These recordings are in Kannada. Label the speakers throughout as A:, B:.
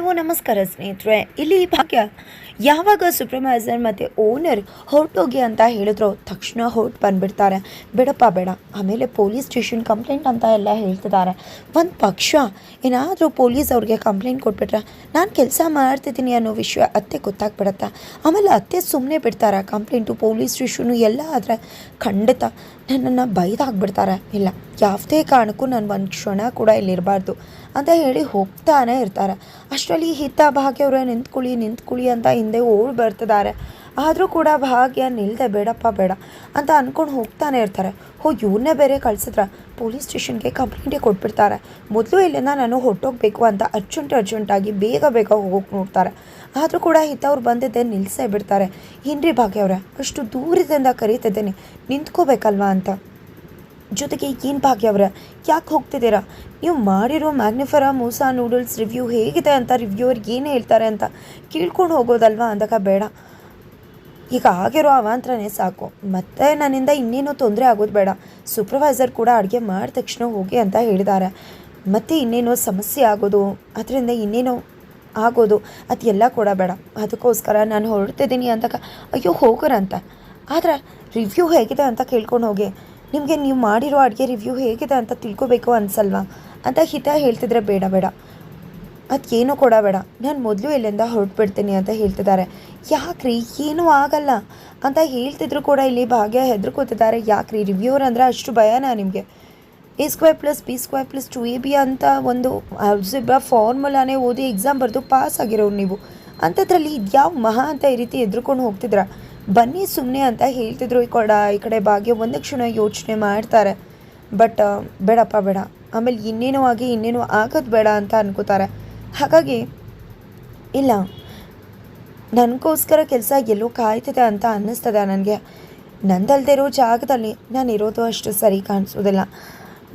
A: ಎಲ್ಲರಿಗೂ ನಮಸ್ಕಾರ ಸ್ನೇಹಿತರೆ. ಇಲ್ಲಿ ಭಾಗ್ಯ ಯಾವಾಗ ಸೂಪರ್ವೈಸರ್ ಮತ್ತು ಓನರ್ ಹೊರಟೋಗಿ ಅಂತ ಹೇಳಿದ್ರು ತಕ್ಷಣ ಹೊರಟು ಬಂದುಬಿಡ್ತಾರೆ. ಬಿಡಪ್ಪ, ಬೇಡ. ಆಮೇಲೆ ಪೊಲೀಸ್ ಸ್ಟೇಷನ್ ಕಂಪ್ಲೇಂಟ್ ಅಂತ ಎಲ್ಲ ಹೇಳ್ತಿದ್ದಾರೆ. ಒಂದು ಪಕ್ಷ ಏನಾದರೂ ಪೊಲೀಸ್ ಅವ್ರಿಗೆ ಕಂಪ್ಲೇಂಟ್ ಕೊಟ್ಬಿಟ್ರೆ ನಾನು ಕೆಲಸ ಮಾಡ್ತಿದ್ದೀನಿ ಅನ್ನೋ ವಿಷಯ ಅತ್ತೆ ಗೊತ್ತಾಗ್ಬಿಡತ್ತೆ. ಆಮೇಲೆ ಅತ್ತೆ ಸುಮ್ಮನೆ ಬಿಡ್ತಾರೆ. ಕಂಪ್ಲೇಂಟು ಪೊಲೀಸ್ ಸ್ಟೇಷನು ಎಲ್ಲ ಆದರೆ ಖಂಡಿತ ನನ್ನನ್ನು ಬೈದಾಗ್ಬಿಡ್ತಾರೆ. ಇಲ್ಲ, ಯಾವುದೇ ಕಾರಣಕ್ಕೂ ನಾನು ಒಂದು ಕ್ಷಣ ಕೂಡ ಇಲ್ಲಿರಬಾರ್ದು ಅಂತ ಹೇಳಿ ಹೋಗ್ತಾನೆ ಇರ್ತಾರೆ. ಅಷ್ಟರಲ್ಲಿ ಹಿತ ಭಾಗ್ಯವ್ರೆ ನಿಂತ್ಕೊಳ್ಳಿ ನಿಂತ್ಕೊಳ್ಳಿ ಅಂತ ಹಿಂದೆ ಓಡಿ ಬರ್ತಿದ್ದಾರೆ. ಆದರೂ ಕೂಡ ಭಾಗ್ಯ ನಿಲ್ಲದೆ ಬೇಡಪ್ಪ, ಬೇಡ ಅಂತ ಅಂದ್ಕೊಂಡು ಹೋಗ್ತಾನೆ ಇರ್ತಾರೆ. ಹೋ ಇವ್ರನ್ನೇ ಬೇರೆ ಕಳ್ಸಿದ್ರ? ಪೊಲೀಸ್ ಸ್ಟೇಷನ್ಗೆ ಕಂಪ್ಲೇಂಟೇ ಕೊಟ್ಬಿಡ್ತಾರೆ. ಮೊದಲು ಇಲ್ಲಿಂದ ನಾನು ಹೊಟ್ಟೋಗ್ಬೇಕು ಅಂತ ಅರ್ಜೆಂಟ್ ಅರ್ಜೆಂಟಾಗಿ ಬೇಗ ಬೇಗ ಹೋಗೋಕೆ ನೋಡ್ತಾರೆ. ಆದರೂ ಕೂಡ ಹಿತವ್ರು ಬಂದಿದ್ದೆ ನಿಲ್ಲಿಸೇ ಬಿಡ್ತಾರೆ. ಏನ್ರಿ ಭಾಗ್ಯವ್ರೆ ಅಷ್ಟು ದೂರದಿಂದ ಕರೀತಿದ್ದೇನೆ. ನಿಂತ್ಕೋಬೇಕಲ್ವಾ ಅಂತ. ಜೊತೆಗೆ ಏನು ಭಾಗ್ಯ ಅವರ? ಯಾಕೆ ಹೋಗ್ತಿದ್ದೀರಾ? ನೀವು ಮಾಡಿರೋ ಮ್ಯಾಗ್ನಿಫರ ಮೂಸಾ ನೂಡಲ್ಸ್ ರಿವ್ಯೂ ಹೇಗಿದೆ ಅಂತ ರಿವ್ಯೂವರ್ ಏನು ಹೇಳ್ತಾರೆ ಅಂತ ಕೇಳ್ಕೊಂಡು ಹೋಗೋದಲ್ವಾ ಅಂದಾಗ ಬೇಡ. ಈಗ ಆಗಿರೋ ಅವಾಂತರನೇ ಸಾಕು. ಮತ್ತೆ ನನ್ನಿಂದ ಇನ್ನೇನೋ ತೊಂದರೆ ಆಗೋದು ಬೇಡ. ಸೂಪರ್ವೈಸರ್ ಕೂಡ ಅಡುಗೆ ಮಾಡಿದ ತಕ್ಷಣ ಹೋಗಿ ಅಂತ ಹೇಳಿದ್ದಾರೆ. ಮತ್ತೆ ಇನ್ನೇನೋ ಸಮಸ್ಯೆ ಆಗೋದು, ಅದರಿಂದ ಇನ್ನೇನೋ ಆಗೋದು ಅದೆಲ್ಲ ಕೂಡ ಬೇಡ. ಅದಕ್ಕೋಸ್ಕರ ನಾನು ಹೊರಡ್ತಿದ್ದೀನಿ ಅಂದಾಗ, ಅಯ್ಯೋ, ಹೋಗೋರಂತ. ಆದರೆ ರಿವ್ಯೂ ಹೇಗಿದೆ ಅಂತ ಕೇಳ್ಕೊಂಡು ಹೋಗಿ ನಿಮಗೆ ನೀವು ಮಾಡಿರೋ ಅಡುಗೆ ರಿವ್ಯೂ ಹೇಗಿದೆ ಅಂತ ತಿಳ್ಕೊಬೇಕು ಅನ್ಸಲ್ವಾ? ಅಂತ ಹಿತ ಹೇಳ್ತಿದ್ರೆ ಬೇಡ ಬೇಡ. ಅದಕ್ಕೇನೂ ಕೊಡಬೇಡ ನಾನು ಮೊದಲು ಇಲ್ಲಿಂದ ಹೊರಟ್ಬಿಡ್ತೀನಿ ಅಂತ ಹೇಳ್ತಿದ್ದಾರೆ. ಯಾಕ್ರಿ? ಏನೂ ಆಗಲ್ಲ. ಅಂತ ಹೇಳ್ತಿದ್ರು ಕೂಡ ಇಲ್ಲಿ ಭಾಗ್ಯ ಹೆದರ್ಕೋತಿದ್ದಾರೆ. ಯಾಕ್ರಿ? ರಿವ್ಯೂವರ್ ಅಂದರೆ ಅಷ್ಟು ಭಯನಾ ನಿಮಗೆ? A square plus B square plus two A B ಅಂತ ಒಂದು ಅಲ್ಜಿಬ್ರಾ ಫಾರ್ಮುಲಾನೇ ಓದಿ ಎಕ್ಸಾಮ್ ಬರೆದು ಪಾಸ್ ಆಗಿರೋರು ನೀವು. ಅಂಥದ್ರಲ್ಲಿ ಯಾವ ಮಹಾ ಅಂತ ಈ ರೀತಿ ಎದ್ರುಕೊಂಡು ಹೋಗ್ತಿದ್ರ? ಬನ್ನಿ ಸುಮ್ಮನೆ ಅಂತ ಹೇಳ್ತಿದ್ರು ಈ ಕೊಡ, ಈ ಕಡೆ ಭಾಗ್ಯ ಒಂದು ಕ್ಷಣ ಯೋಚನೆ ಮಾಡ್ತಾರೆ. ಬಟ್ ಬೇಡಪ್ಪ, ಬೇಡ. ಆಮೇಲೆ ಇನ್ನೇನೋ ಆಗಿ, ಇನ್ನೇನೋ ಆಗೋದು ಬೇಡ ಅಂತ ಅನ್ಕೋತಾರೆ. ಹಾಗಾಗಿ, ಇಲ್ಲ. ನನಗೋಸ್ಕರ ಕೆಲಸ ಎಲ್ಲೋ ಕಾಯ್ತಿದೆ ಅಂತ ಅನ್ನಿಸ್ತದೆ ನನಗೆ. ನಂದಲ್ದೇ ಇರೋ ಜಾಗದಲ್ಲಿ ನಾನು ಇರೋದು ಅಷ್ಟು ಸರಿ ಕಾಣಿಸೋದಿಲ್ಲ.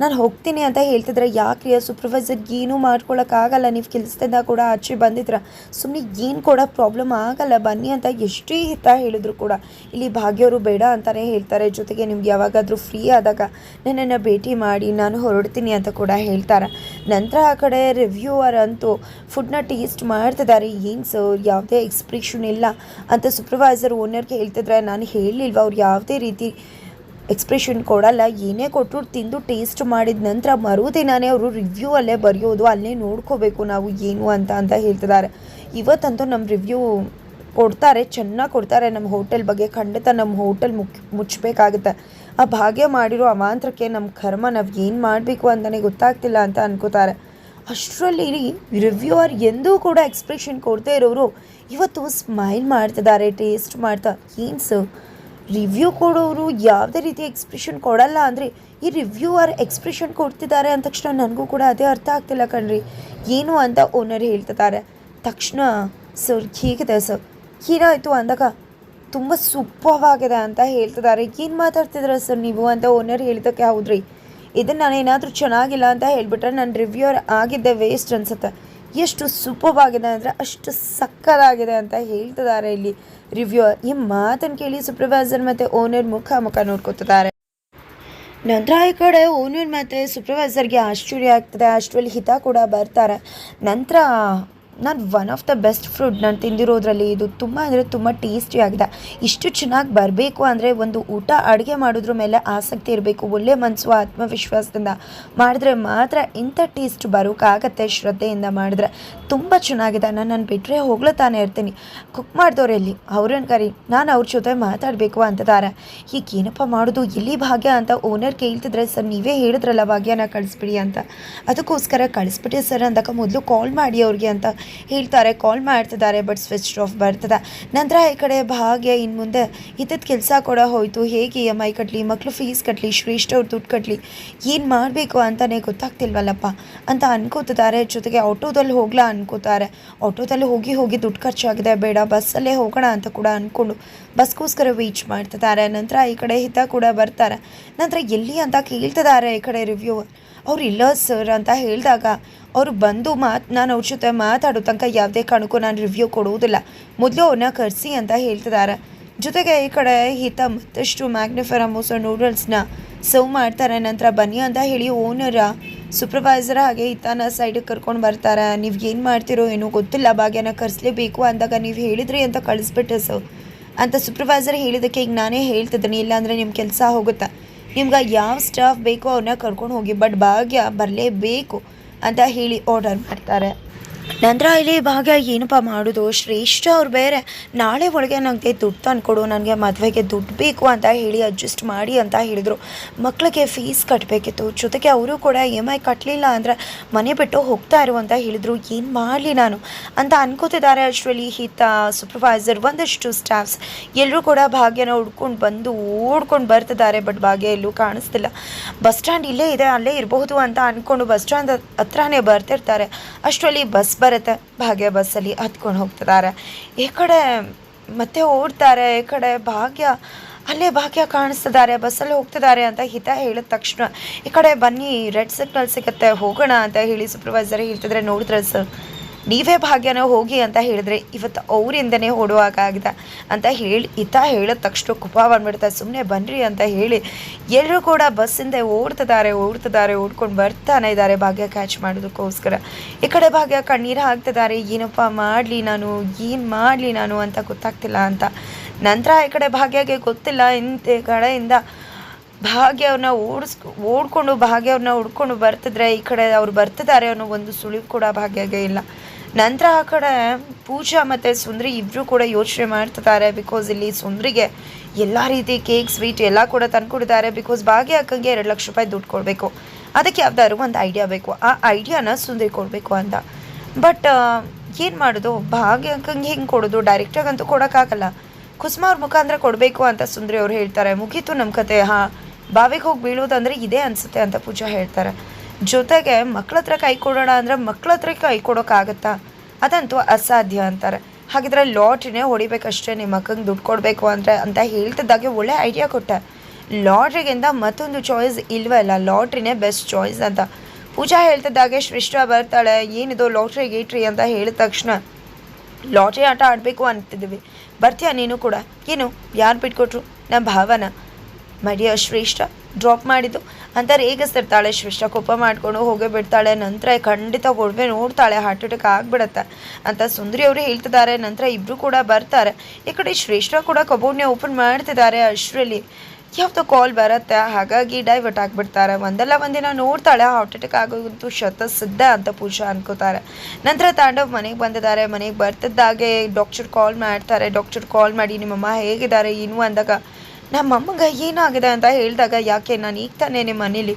A: ನಾನು ಹೋಗ್ತೀನಿ ಅಂತ ಹೇಳ್ತಿದ್ರೆ ಯಾಕೆ ರೀ ಸೂಪರ್ವೈಸರ್ಗೆ ಏನೂ ಮಾಡ್ಕೊಳಕ್ಕಾಗಲ್ಲ, ನೀವು ಕೆಲಸದಿಂದ ಕೂಡ ಆಚೆ ಬಂದಿದ್ರ ಸುಮ್ಮನೆ ಏನು ಕೂಡ ಪ್ರಾಬ್ಲಮ್ ಆಗಲ್ಲ, ಬನ್ನಿ ಅಂತ ಎಷ್ಟೇ ಹಿತ ಹೇಳಿದ್ರು ಕೂಡ, ಇಲ್ಲಿ ಭಾಗ್ಯವರು ಬೇಡ ಅಂತಲೇ ಹೇಳ್ತಾರೆ. ಜೊತೆಗೆ ನಿಮ್ಗೆ ಯಾವಾಗಾದರೂ ಫ್ರೀ ಆದಾಗ ನನ್ನನ್ನು ಭೇಟಿ ಮಾಡಿ, ನಾನು ಹೊರಡ್ತೀನಿ ಅಂತ ಕೂಡ ಹೇಳ್ತಾರೆ. ನಂತರ ಆ ಕಡೆ ರಿವ್ಯೂವರ್ ಅಂತೂ ಫುಡ್ನ ಟೇಸ್ಟ್ ಮಾಡ್ತಿದ್ದಾರೆ. ಏನು ಸರ್ ಯಾವುದೇ ಎಕ್ಸ್ಪ್ರೆಷನ್ ಇಲ್ಲ ಅಂತ ಸೂಪರ್ವೈಸರ್ ಓನರ್ಗೆ ಹೇಳ್ತಿದ್ರೆ, ನಾನು ಹೇಳಲಿಲ್ವ ಅವ್ರು ಯಾವುದೇ ರೀತಿ ಎಕ್ಸ್ಪ್ರೆಷನ್ ಕೊಡಲ್ಲ. ಏನೇ ಕೊಟ್ಟರು ತಿಂದು ಟೇಸ್ಟ್ ಮಾಡಿದ ನಂತರ ಮರುದಿನನೇ ಅವರು ರಿವ್ಯೂ ಅಲ್ಲೇ ಬರೆಯೋದು, ಅಲ್ಲೇ ನೋಡ್ಕೋಬೇಕು ನಾವು ಏನು ಅಂತ ಅಂತ ಹೇಳ್ತಿದ್ದಾರೆ. ಇವತ್ತಂತೂ ನಮ್ಮ ರಿವ್ಯೂ ಕೊಡ್ತಾರೆ, ಚೆನ್ನಾಗಿ ಕೊಡ್ತಾರೆ ನಮ್ಮ ಹೋಟೆಲ್ ಬಗ್ಗೆ. ಖಂಡಿತ ನಮ್ಮ ಹೋಟೆಲ್ ಮುಚ್ಚಬೇಕಾಗುತ್ತೆ ಆ ಭಾಗ್ಯ ಮಾಡಿರೋ ಅವಾಂತರಕ್ಕೆ ನಮ್ಮ ಕರ್ಮ, ನಾವು ಏನು ಮಾಡಬೇಕು ಅಂತಲೇ ಗೊತ್ತಾಗ್ತಿಲ್ಲ ಅಂತ ಅನ್ಕೋತಾರೆ. ಅಷ್ಟರಲ್ಲಿ ರಿವ್ಯೂವರ್ ಎಂದೂ ಕೂಡ ಎಕ್ಸ್ಪ್ರೆಷನ್ ಕೊಡದೇ ಇರೋರು ಇವತ್ತು ಸ್ಮೈಲ್ ಮಾಡ್ತಿದ್ದಾರೆ ಟೇಸ್ಟ್ ಮಾಡ್ತಾ. ಏನು ಸರ್ ರಿವ್ಯೂ ಕೊಡೋರು ಯಾವುದೇ ರೀತಿ ಎಕ್ಸ್ಪ್ರೆಷನ್ ಕೊಡಲ್ಲ ಅಂದರೆ ಈ ರಿವ್ಯೂವರ್ ಎಕ್ಸ್ಪ್ರೆಷನ್ ಕೊಡ್ತಿದ್ದಾರೆ ಅಂದ ತಕ್ಷಣ ನನಗೂ ಕೂಡ ಅದೇ ಅರ್ಥ ಆಗ್ತಿಲ್ಲ ಕಣ್ರಿ. ಏನು ಅಂತ ಓನರ್ ಹೇಳ್ತಿದ್ದಾರೆ. ತಕ್ಷಣ, ಸರ್, ಹೇಗಿದೆ ಸರ್? ಏನಾಯಿತು? ಅಂದಾಗ, ತುಂಬ ಸುಪ್ಪವಾಗಿದೆ ಅಂತ ಹೇಳ್ತಿದ್ದಾರೆ. ಏನು ಮಾತಾಡ್ತಿದ್ರ ಸರ್ ನೀವು? ಅಂತ ಓನರ್ ಹೇಳಿದಕ್ಕೆ ಹೌದ್ರಿ, ಇದನ್ನು ನಾನೇನಾದರೂ ಚೆನ್ನಾಗಿಲ್ಲ ಅಂತ ಹೇಳಿಬಿಟ್ರೆ ನನ್ನ ರಿವ್ಯೂವರ್ ಆಗಿದ್ದೆ ವೇಸ್ಟ್ ಅನಿಸುತ್ತೆ. ಎಷ್ಟು ಸೂಪರ್ವಾಗಿದೆ ಅಂದರೆ ಅಷ್ಟು ಸಕ್ಕದಾಗಿದೆ ಅಂತ ಹೇಳ್ತಿದ್ದಾರೆ ಇಲ್ಲಿ ರಿವ್ಯೂ ಈ ಮಾತನ್ನು ಕೇಳಿ ಸೂಪರ್ವೈಸರ್ ಮತ್ತು ಓನರ್ ಮುಖ ಮುಖ ನೋಡ್ಕೊತಿದ್ದಾರೆ. ನಂತರ ಈ ಕಡೆ ಓನರ್ ಮತ್ತು ಸೂಪರ್ವೈಸರ್ಗೆ ಆಶ್ಚರ್ಯ ಆಗ್ತದೆ. ಅಷ್ಟರಲ್ಲಿ ಹಿತ ಕೂಡ ಬರ್ತಾರೆ. ನಂತರ ನಾನು one of the best fruit ನಾನು ತಿಂದಿರೋದ್ರಲ್ಲಿ ಇದು ತುಂಬ ಅಂದರೆ ತುಂಬ ಟೇಸ್ಟಿ ಆಗಿದೆ. ಇಷ್ಟು ಚೆನ್ನಾಗಿ ಬರಬೇಕು ಅಂದರೆ ಒಂದು ಊಟ ಅಡುಗೆ ಮಾಡೋದ್ರ ಮೇಲೆ ಆಸಕ್ತಿ ಇರಬೇಕು, ಒಳ್ಳೆ ಮನಸ್ಸು ಆತ್ಮವಿಶ್ವಾಸದಿಂದ ಮಾಡಿದ್ರೆ ಮಾತ್ರ ಇಂಥ ಟೇಸ್ಟ್ ಬರೋಕ್ಕಾಗತ್ತೆ ಶ್ರದ್ಧೆಯಿಂದ ಮಾಡಿದ್ರೆ. ತುಂಬ ಚೆನ್ನಾಗಿದೆ, ನಾನು ನಾನು ಬಿಟ್ಟರೆ ಹೋಗ್ಲತ್ತಾನೆ ಇರ್ತೀನಿ. ಕುಕ್ ಮಾಡಿದವ್ರು ಎಲ್ಲಿ ಅವ್ರನ್ನ ಕರಿ, ನಾನು ಅವ್ರ ಜೊತೆ ಮಾತಾಡಬೇಕು ಅಂತಿದ್ದಾರೆ ಈಗ ಏನಪ್ಪ ಮಾಡೋದು, ಎಲ್ಲಿ ಭಾಗ್ಯ ಅಂತ ಓನರ್ ಕೇಳ್ತಿದ್ರೆ ಸರ್, ನೀವೇ ಹೇಳಿದ್ರಲ್ಲ, ಭಾಗ್ಯನ ಕಳಿಸ್ಬಿಡಿ ಅಂತ. ಅದಕ್ಕೋಸ್ಕರ ಕಳಿಸ್ಬಿಟ್ಟೆ, ಸರ್, ಅಂದಾಗ ಮೊದಲು ಕಾಲ್ ಮಾಡಿ ಅವ್ರಿಗೆ ಅಂತ. ಹೇಳ್ತಾರೆ ಕಾಲ್ ಮಾಡ್ತಿದ್ದಾರೆ ಬಟ್ ಸ್ವಿಚ್ ಆಫ್ ಬರ್ತದೆ. ನಂತರ ಈ ಕಡೆ ಭಾಗ್ಯ ಇನ್ನು ಮುಂದೆ ಇದ್ದದ ಕೆಲಸ ಕೂಡ ಹೋಯಿತು. ಹೇಗೆ ಇ ಎಂ ಐ ಕಟ್ಟಲಿ ಮಕ್ಕಳು ಫೀಸ್ ಕಟ್ಟಲಿ ಶ್ರೇಷ್ಠ ಅವ್ರು ದುಡ್ಡು ಕಟ್ಟಲಿ ಏನು ಮಾಡಬೇಕು ಅಂತಲೇ ಗೊತ್ತಾಗ್ತಿಲ್ವಲ್ಲಪ್ಪ? ಅಂತ ಅನ್ಕೋತಿದ್ದಾರೆ. ಜೊತೆಗೆ ಆಟೋದಲ್ಲಿ ಹೋಗ್ಲಾ ಅನ್ಕೋತಾರೆ. ಆಟೋದಲ್ಲಿ ಹೋಗಿ ಹೋಗಿ ದುಡ್ಡು ಖರ್ಚಾಗಿದೆ. ಬೇಡ, ಬಸ್ಸಲ್ಲೇ ಹೋಗೋಣ ಅಂತ ಕೂಡ ಅಂದ್ಕೊಂಡು ಬಸ್ಗೋಸ್ಕರ ವೇಚ್ ಮಾಡ್ತಿದ್ದಾರೆ. ನಂತರ ಈ ಕಡೆ ಹಿತ ಕೂಡ ಬರ್ತಾರೆ. ನಂತರ ಎಲ್ಲಿ ಅಂತ ಕೇಳ್ತಿದ್ದಾರೆ ಈ ಕಡೆ ರಿವ್ಯೂ ಅವ್ರು ಇಲ್ಲ ಸರ್ ಅಂತ ಹೇಳಿದಾಗ ಅವರು ಬಂದು ಮಾತು ನಾನು ಅವ್ರ ಜೊತೆ ಮಾತಾಡೋ ತನಕ ಯಾವುದೇ ಕಾರಣಕ್ಕೂ ನಾನು ರಿವ್ಯೂ ಕೊಡುವುದಿಲ್ಲ. ಮೊದಲು ಅವ್ರನ್ನ ಕರೆಸಿ ಅಂತ ಹೇಳ್ತಿದ್ದಾರೆ ಜೊತೆಗೆ ಈ ಕಡೆ ಹಿತ ಮತ್ತಷ್ಟು ಮ್ಯಾಗ್ನಿಫರ್ ಮೂಸೋ ನೂಡಲ್ಸ್ನ ಸರ್ವ್ ಮಾಡ್ತಾರೆ. ನಂತರ ಬನ್ನಿ ಅಂತ ಹೇಳಿ ಓನರ ಸೂಪರ್ವೈಸರ್ ಹಾಗೆ ಹಿತನ ಸೈಡಿಗೆ ಕರ್ಕೊಂಡು ಬರ್ತಾರೆ. ನೀವು ಏನು ಮಾಡ್ತಿರೋ ಏನೋ ಗೊತ್ತಿಲ್ಲ. ಭಾಗ್ಯನ ಕರೆಸಲೇಬೇಕು ಅಂದಾಗ ನೀವು ಹೇಳಿದ್ರಿ ಅಂತ ಕಳಿಸ್ಬಿಟ್ಟೆ ಸರ್. ಅಂತ ಸೂಪರ್ವೈಸರ್ ಹೇಳಿದ್ದಕ್ಕೆ ಈಗ ನಾನೇ ಹೇಳ್ತಿದ್ದೀನಿ. ಇಲ್ಲಾಂದರೆ ನಿಮ್ಮ ಕೆಲಸ ಹೋಗುತ್ತೆ. ನಿಮ್ಗೆ ಯಾವ ಸ್ಟಾಫ್ ಬೇಕೋ ಅವ್ರನ್ನ ಕರ್ಕೊಂಡು ಹೋಗಿ ಬಟ್ ಭಾಗ್ಯ ಬರಲೇಬೇಕು ಅಂತ ಹೇಳಿ ಆರ್ಡರ್ ಮಾಡ್ತಾರೆ. ನಂತರ ಇಲ್ಲಿ ಭಾಗ್ಯ ಏನಪ್ಪ ಮಾಡೋದು? ಶ್ರೇಷ್ಠ ಅವ್ರು ಬೇರೆ. ನಾಳೆ ಒಳಗೆ ನನಗೆ ದುಡ್ಡು ತಂದುಕೊಡು, ನನಗೆ ಮದುವೆಗೆ ದುಡ್ಡು ಬೇಕು ಅಂತ ಹೇಳಿ ಅಡ್ಜಸ್ಟ್ ಮಾಡಿ ಅಂತ ಹೇಳಿದರು. ಮಕ್ಕಳಿಗೆ ಫೀಸ್ ಕಟ್ಟಬೇಕಿತ್ತು ಜೊತೆಗೆ ಅವರು ಕೂಡ ಇ ಎಂ ಐ ಕಟ್ಟಲಿಲ್ಲ ಅಂದರೆ ಮನೆ ಬಿಟ್ಟು ಹೋಗ್ತಾ ಇರು ಅಂತ ಹೇಳಿದರು. ಏನು ಮಾಡಲಿ ನಾನು? ಅಂತ ಅನ್ಕೋತಿದ್ದಾರೆ ಅಷ್ಟರಲ್ಲಿ ಹಿತ ಸೂಪರ್ವೈಸರ್ ಒಂದಷ್ಟು ಸ್ಟಾಫ್ಸ್ ಎಲ್ಲರೂ ಕೂಡ ಭಾಗ್ಯನ ಹುಡ್ಕೊಂಡು ಬಂದು ಓಡ್ಕೊಂಡು ಬರ್ತಿದ್ದಾರೆ ಬಟ್ ಭಾಗ್ಯ ಎಲ್ಲೂ ಕಾಣಿಸ್ತಿಲ್ಲ. ಬಸ್ ಸ್ಟ್ಯಾಂಡ್ ಇಲ್ಲೇ ಇದೆ, ಅಲ್ಲೇ ಇರಬಹುದು ಅಂತ ಅಂದ್ಕೊಂಡು ಬಸ್ ಸ್ಟ್ಯಾಂಡ್ ಹತ್ರನೇ ಬರ್ತಿರ್ತಾರೆ. ಅಷ್ಟರಲ್ಲಿ ಬಸ್ ಬರುತ್ತೆ, ಭಾಗ್ಯ ಬಸ್ಸಲ್ಲಿ ಹತ್ಕೊಂಡು ಹೋಗ್ತಿದ್ದಾರೆ. ಈ ಕಡೆ ಮತ್ತೆ ಓಡ್ತಾರೆ, ಈ ಕಡೆ ಭಾಗ್ಯ, ಅಲ್ಲೇ ಭಾಗ್ಯ ಕಾಣಿಸ್ತಿದ್ದಾರೆ, ಬಸ್ಸಲ್ಲಿ ಹೋಗ್ತಿದ್ದಾರೆ ಅಂತ ಹಿತ ಹೇಳಿದ ತಕ್ಷಣ. ಈ ಕಡೆ ಬನ್ನಿ, ರೆಡ್ ಸಿಗ್ನಲ್ ಸಿಗುತ್ತೆ, ಹೋಗೋಣ ಅಂತ ಹೇಳಿ ಸೂಪರ್ವೈಸರ್ ಹೇಳ್ತಿದ್ರೆ ನೋಡಿದ್ರೆ ಸರ್ ನೀವೇ ಭಾಗ್ಯನ ಹೋಗಿ ಅಂತ ಹೇಳಿದ್ರೆ ಇವತ್ತು ಅವರಿಂದನೇ ಓಡುವಾಗಿದೆ ಅಂತ ಹೇಳಿ ಈತ ಹೇಳಿದ ತಕ್ಷಣ ಕುಪ ಬಂದ್ಬಿಡ್ತಾ ಸುಮ್ಮನೆ ಬನ್ನಿರಿ ಅಂತ ಹೇಳಿ ಎಲ್ಲರೂ ಕೂಡ ಬಸ್ಸಿಂದ ಓಡ್ತಿದ್ದಾರೆ ಓಡ್ತಿದ್ದಾರೆ, ಓಡ್ಕೊಂಡು ಬರ್ತಾನೆ ಇದ್ದಾರೆ. ಭಾಗ್ಯ ಕ್ಯಾಚ್ ಮಾಡೋದಕ್ಕೋಸ್ಕರ. ಈ ಕಡೆ ಭಾಗ್ಯ ಕಣ್ಣೀರು ಹಾಕ್ತಿದ್ದಾರೆ. ಏನಪ್ಪ ಮಾಡಲಿ ನಾನು? ಏನು ಮಾಡಲಿ ನಾನು ಅಂತ ಗೊತ್ತಾಗ್ತಿಲ್ಲ ಅಂತ. ನಂತರ ಈ ಕಡೆ ಭಾಗ್ಯಗೆ ಗೊತ್ತಿಲ್ಲ. ಇಂಥ ಕಡೆಯಿಂದ ಭಾಗ್ಯ ಅವ್ರನ್ನ ಓಡಿಸ್, ಓಡ್ಕೊಂಡು ಭಾಗ್ಯ ಅವ್ರನ್ನ ಹುಡ್ಕೊಂಡು ಬರ್ತಿದ್ರೆ ಈ ಕಡೆ ಅವ್ರು ಬರ್ತಿದ್ದಾರೆ ಅನ್ನೋ ಒಂದು ಸುಳಿವು ಕೂಡ ಭಾಗ್ಯಗೆ ಇಲ್ಲ. ನಂತರ ಆ ಕಡೆ ಪೂಜಾ ಮತ್ತು ಸುಂದ್ರಿ ಇಬ್ಬರು ಕೂಡ ಯೋಚನೆ ಮಾಡ್ತಿದ್ದಾರೆ ಬಿಕಾಸ್ ಇಲ್ಲಿ ಸುಂದ್ರಿಗೆ ಎಲ್ಲ ರೀತಿ ಕೇಕ್ ಸ್ವೀಟ್ ಎಲ್ಲ ಕೂಡ ತಂದುಕೊಡಿದ್ದಾರೆ ಬಿಕಾಸ್ ಭಾಗ್ಯ ಅಕ್ಕಂಗೆ ಎರಡು ಲಕ್ಷ ರೂಪಾಯಿ ದುಡ್ಡು ಕೊಡಬೇಕು. ಅದಕ್ಕೆ ಯಾವ್ದಾದ್ರು ಒಂದು ಐಡಿಯಾ ಬೇಕು. ಆ ಐಡಿಯಾನ ಸುಂದ್ರಿ ಕೊಡಬೇಕು ಅಂತ. ಬಟ್ ಏನು ಮಾಡೋದು? ಭಾಗ್ಯ ಅಕ್ಕಂಗೆ ಹೆಂಗೆ ಕೊಡೋದು? ಡೈರೆಕ್ಟಾಗಂತೂ ಕೊಡೋಕ್ಕಾಗಲ್ಲ. ಕುಸುಮ ಅವ್ರ ಮುಖಾಂತರ ಕೊಡಬೇಕು ಅಂತ ಸುಂದ್ರಿ ಅವ್ರು ಹೇಳ್ತಾರೆ. ಮುಗೀತು ನಮ್ಮ ಕತೆ. ಹಾಂ, ಬಾವಿಗೆ ಹೋಗಿ ಬೀಳೋದಂದರೆ ಇದೇ ಅನಿಸುತ್ತೆ ಅಂತ ಪೂಜಾ ಹೇಳ್ತಾರೆ. ಜೊತೆಗೆ ಮಕ್ಳ ಹತ್ರ ಕೈ ಕೊಡೋಣ ಅಂದರೆ ಮಕ್ಳ ಹತ್ರ ಕೈ ಕೊಡೋಕ್ಕಾಗತ್ತಾ ಅದಂತೂ ಅಸಾಧ್ಯ ಅಂತಾರೆ. ಹಾಗಿದ್ರೆ ಲಾಟ್ರಿನೇ ಹೊಡಿಬೇಕಷ್ಟೇ, ನಿಮ್ಮ ಮಕ್ಕಂಗೆ ದುಡ್ಡು ಕೊಡಬೇಕು ಅಂದರೆ ಅಂತ ಹೇಳ್ತಿದ್ದಾಗೆ ಒಳ್ಳೆ ಐಡಿಯಾ ಕೊಟ್ಟೆ. ಲಾಟ್ರಿಗಿಂತ ಮತ್ತೊಂದು ಚಾಯ್ಸ್ ಇಲ್ವೇ ಇಲ್ಲ ಲಾಟ್ರಿನೇ ಬೆಸ್ಟ್ ಚಾಯ್ಸ್ ಅಂತ. ಪೂಜಾ ಹೇಳ್ತಿದ್ದಾಗೆ, ಶ್ರೇಷ್ಠ ಬರ್ತಾಳೆ, ಏನಿದು ಲಾಟ್ರಿ ಗೇಟ್ರಿ ಅಂತ ಹೇಳಿದ ತಕ್ಷಣ, ಲಾಟ್ರಿ ಆಟ ಆಡಬೇಕು ಅಂತಿದ್ವಿ. ಬರ್ತೀಯಾ ನೀನು ಕೂಡ? ಏನು, ಯಾರು ಬಿಟ್ಕೊಟ್ರು? ನಮ್ಮ ಭಾವನ? ಮಡಿಯ ಶ್ರೇಷ್ಠ. ಡ್ರಾಪ್ ಮಾಡಿದ್ದು. ಅಂತ ರೇಗಿಸ್ತಿರ್ತಾಳೆ ಶ್ರೇಷ್ಠ ಕೋಪ ಮಾಡಿಕೊಂಡು ಹೋಗೇ ಬಿಡ್ತಾಳೆ, ನಂತರ ಖಂಡಿತ ಒಡವೆ ನೋಡ್ತಾಳೆ ಹಾರ್ಟ್ ಅಟ್ಯಾಕ್ ಆಗಿಬಿಡತ್ತೆ. ಅಂತ ಸುಂದರಿ ಅವರು ಹೇಳ್ತಿದ್ದಾರೆ. ನಂತರ ಇಬ್ಬರು ಕೂಡ ಬರ್ತಾರೆ. ಈ ಕಡೆ ಶ್ರೇಷ್ಠ ಕೂಡ ಕಬೋರ್ಡ್ನ ಓಪನ್ ಮಾಡ್ತಿದ್ದಾರೆ ಅಷ್ಟರಲ್ಲಿ ಯಾವುದೋ ಕಾಲ್ ಬರುತ್ತೆ. ಹಾಗಾಗಿ ಡೈವರ್ಟ್ ಆಗಿಬಿಡ್ತಾರೆ. ಒಂದಲ್ಲ ಒಂದಿನ ನೋಡ್ತಾಳೆ ಹಾರ್ಟ್ ಅಟ್ಯಾಕ್ ಆಗೋದಂತೂ ಶತ ಸಿದ್ಧ ಅಂತ ಪೂಜಾ ಅನ್ಕೋತಾರೆ. ನಂತರ ತಾಂಡವ್ ಮನೆಗೆ ಬಂದಿದ್ದಾರೆ. ಮನೆಗೆ ಬರ್ತಿದ್ದಾಗೆ ಡಾಕ್ಟರ್ ಕಾಲ್ ಮಾಡ್ತಾರೆ. ಡಾಕ್ಟರ್ ಕಾಲ್ ಮಾಡಿ, ನಿಮ್ಮಮ್ಮ ಹೇಗಿದ್ದಾರೆ? ಏನು? ಅಂದಾಗ ನಮ್ಮ ಅಮ್ಮಂಗೆ ಏನಾಗಿದೆ ಅಂತ ಹೇಳಿದಾಗ, ಯಾಕೆ ನಾನು ಈಗ ತಾನೇ ನಿಮ್ಮ ಮನೇಲಿ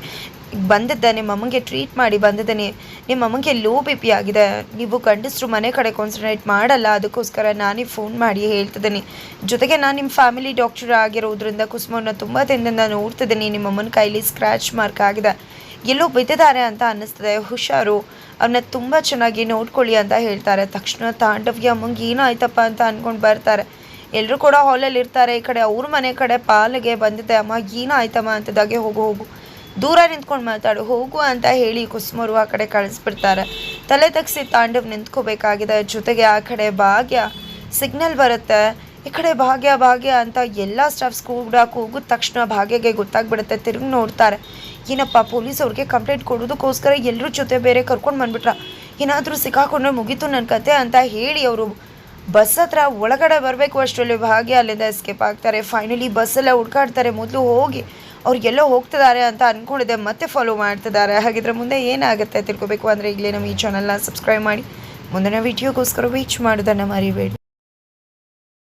A: ಬಂದಿದ್ದೆ, ನಿಮ್ಮ ಅಮ್ಮಂಗೆ ಟ್ರೀಟ್ ಮಾಡಿ ಬಂದಿದ್ದೇನೆ. ನಿಮ್ಮ ಅಮ್ಮಂಗೆ ಲೋ ಬಿ ಪಿ ಆಗಿದೆ. ನೀವು ಗಂಡಸರು ಮನೆ ಕಡೆ ಕಾನ್ಸಂಟ್ರೇಟ್ ಮಾಡಲ್ಲ. ಅದಕ್ಕೋಸ್ಕರ ನಾನೇ ಫೋನ್ ಮಾಡಿ ಹೇಳ್ತಿದ್ದೀನಿ. ಜೊತೆಗೆ ನಾನು ನಿಮ್ಮ ಫ್ಯಾಮಿಲಿ ಡಾಕ್ಟರ್ ಆಗಿರೋದ್ರಿಂದ ಕುಸುಮವ್ರನ್ನ ತುಂಬ ದಿನದಿಂದ ನೋಡ್ತಿದ್ದೀನಿ. ನಿಮ್ಮ ಅಮ್ಮನ ಕೈಲಿ ಸ್ಕ್ರ್ಯಾಚ್ ಮಾರ್ಕ್ ಆಗಿದೆ. ಎಲ್ಲೋ ಬಿದ್ದಿದ್ದಾರೆ ಅಂತ ಅನ್ನಿಸ್ತದೆ. ಹುಷಾರು. ಅವನ್ನ ತುಂಬ ಚೆನ್ನಾಗಿ ನೋಡ್ಕೊಳ್ಳಿ ಅಂತ ಹೇಳ್ತಾರೆ. ತಕ್ಷಣ ತಾಂಡವ್ಗೆ ಅಮ್ಮಂಗೆ ಏನಾಯ್ತಪ್ಪ ಅಂತ ಅಂದ್ಕೊಂಡು ಬರ್ತಾರೆ. ಎಲ್ಲರೂ ಕೂಡ ಹಾಲಲ್ಲಿ ಇರ್ತಾರೆ. ಈ ಕಡೆ ಅವ್ರ ಮನೆ ಕಡೆ ಪಾಲಿಗೆ ಬಂದಿದ್ದೆ ಅಮ್ಮ, ಏನೋ ಆಯ್ತಮ್ಮ? ಅಂತದಾಗೆ ಹೋಗು ಹೋಗು. ದೂರ ನಿಂತ್ಕೊಂಡು ಮಾತಾಡು. ಹೋಗು ಅಂತ ಹೇಳಿ ಕುಸುಮರು ಆ ಕಡೆ ಕಳಿಸ್ಬಿಡ್ತಾರೆ. ತಲೆ ತಗ್ಸಿ ತಾಂಡವ್ ನಿಂತ್ಕೋಬೇಕಾಗಿದೆ. ಜೊತೆಗೆ ಆ ಕಡೆ ಭಾಗ್ಯ ಸಿಗ್ನಲ್ ಬರುತ್ತೆ. ಈ ಕಡೆ ಭಾಗ್ಯ ಭಾಗ್ಯ ಅಂತ ಎಲ್ಲ ಸ್ಟಾಫ್ಸ್ ಕೂಡ ಕೂಗಿದ ತಕ್ಷಣ ಭಾಗ್ಯಗೆ ಗೊತ್ತಾಗ್ಬಿಡುತ್ತೆ. ತಿರುಗಿ ನೋಡ್ತಾರೆ. ಏನಪ್ಪ, ಪೊಲೀಸ್ ಅವ್ರಿಗೆ ಕಂಪ್ಲೇಂಟ್ ಕೊಡೋದಕ್ಕೋಸ್ಕರ ಎಲ್ಲರೂ ಜೊತೆ ಬೇರೆ ಕರ್ಕೊಂಡು ಬಂದ್ಬಿಟ್ರ? ಏನಾದರೂ ಸಿಕ್ಕಾಕೊಂಡ್ರೆ ಮುಗೀತು ನನ್ನ ಕತೆ ಅಂತ ಹೇಳಿ ಅವರು ಬಸ್ ಹತ್ರ ಒಳಗಡೆ ಬರಬೇಕು ಅಷ್ಟರಲ್ಲಿ ಭಾಗ್ಯ ಅಲ್ಲಿಂದ ಎಸ್ಕೇಪ್ ಆಗ್ತಾರೆ. ಫೈನಲಿ ಬಸ್ಸೆಲ್ಲ ಹುಡ್ಕಾಡ್ತಾರೆ. ಮೊದಲು ಹೋಗಿ ಅವ್ರಿಗೆಲ್ಲೋ ಹೋಗ್ತಿದ್ದಾರೆ ಅಂತ ಅಂದ್ಕೊಂಡಿದ್ದೆ ಮತ್ತೆ ಫಾಲೋ ಮಾಡ್ತಿದ್ದಾರೆ. ಹಾಗಿದ್ರೆ ಮುಂದೆ ಏನಾಗುತ್ತೆ ತಿಳ್ಕೊಬೇಕು ಅಂದರೆ ಈಗಲೇ ನಮ್ಮ ಈ ಚಾನಲ್ನ ಸಬ್ಸ್ಕ್ರೈಬ್ ಮಾಡಿ. ಮುಂದಿನ ವಿಡಿಯೋಗೋಸ್ಕರ ವೀಚ್ ಮಾಡೋದನ್ನು ಮರಿಬೇಡಿ.